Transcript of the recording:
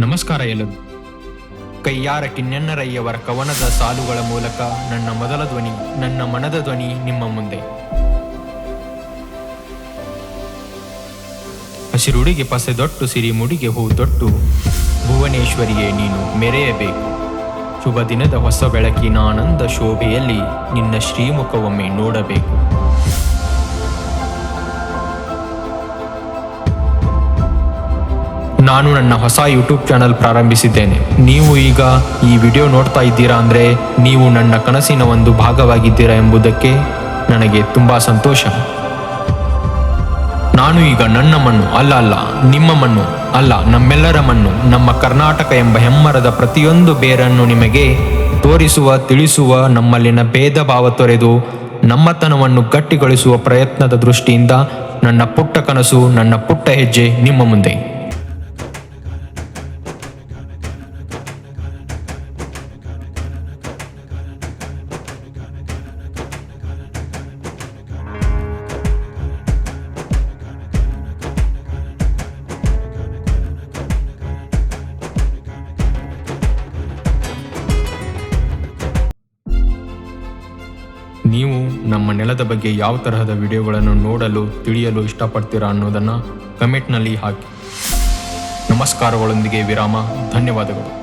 ನಮಸ್ಕಾರ ಎಲ್ಲರೂ ಕೈಯಾರ ಕಿನ್ನೆನ್ನರಯ್ಯವರ ಕವನದ ಸಾಲುಗಳ ಮೂಲಕ ನನ್ನ ಮೊದಲ ಧ್ವನಿ, ನನ್ನ ಮನದ ಧ್ವನಿ ನಿಮ್ಮ ಮುಂದೆ. ಹಸಿರುಡಿಗೆ ಪಸೆದೊಟ್ಟು ಸಿರಿ ಮುಡಿಗೆ ಹೂ ದೊಟ್ಟು, ಭುವನೇಶ್ವರಿಯೇ ನೀನು ಮೆರೆಯಬೇಕು. ಶುಭ ದಿನದ ಹೊಸ ಬೆಳಕಿನ ಆನಂದ ಶೋಭೆಯಲ್ಲಿ ನಿನ್ನ ಶ್ರೀಮುಖವೊಮ್ಮೆ ನೋಡಬೇಕು. ನಾನು ನನ್ನ ಹೊಸ ಯೂಟ್ಯೂಬ್ ಚಾನಲ್ ಪ್ರಾರಂಭಿಸಿದ್ದೇನೆ. ನೀವು ಈಗ ಈ ವಿಡಿಯೋ ನೋಡ್ತಾ ಇದ್ದೀರಾ ಅಂದರೆ ನೀವು ನನ್ನ ಕನಸಿನ ಒಂದು ಭಾಗವಾಗಿದ್ದೀರಾ ಎಂಬುದಕ್ಕೆ ನನಗೆ ತುಂಬ ಸಂತೋಷ. ನಾನು ಈಗ ನನ್ನ ಮಣ್ಣು, ಅಲ್ಲ ಅಲ್ಲ, ನಿಮ್ಮ ಮಣ್ಣು, ಅಲ್ಲ, ನಮ್ಮೆಲ್ಲರ ಮಣ್ಣು, ನಮ್ಮ ಕರ್ನಾಟಕ ಎಂಬ ಹೆಮ್ಮರದ ಪ್ರತಿಯೊಂದು ಬೇರನ್ನು ನಿಮಗೆ ತೋರಿಸುವ, ತಿಳಿಸುವ, ನಮ್ಮಲ್ಲಿನ ಭೇದ ಭಾವ ತೊರೆದು ನಮ್ಮತನವನ್ನು ಗಟ್ಟಿಗೊಳಿಸುವ ಪ್ರಯತ್ನದ ದೃಷ್ಟಿಯಿಂದ ನನ್ನ ಪುಟ್ಟ ಕನಸು, ನನ್ನ ಪುಟ್ಟ ಹೆಜ್ಜೆ ನಿಮ್ಮ ಮುಂದೆ. ನೀವು ನಮ್ಮ ನೆಲದ ಬಗ್ಗೆ ಯಾವ ತರಹದ ವಿಡಿಯೋಗಳನ್ನು ನೋಡಲು, ತಿಳಿಯಲು ಇಷ್ಟಪಡ್ತೀರಾ ಅನ್ನೋದನ್ನು ಕಮೆಂಟ್ನಲ್ಲಿ ಹಾಕಿ. ನಮಸ್ಕಾರಗಳೊಂದಿಗೆ ವಿರಾಮ, ಧನ್ಯವಾದಗಳು.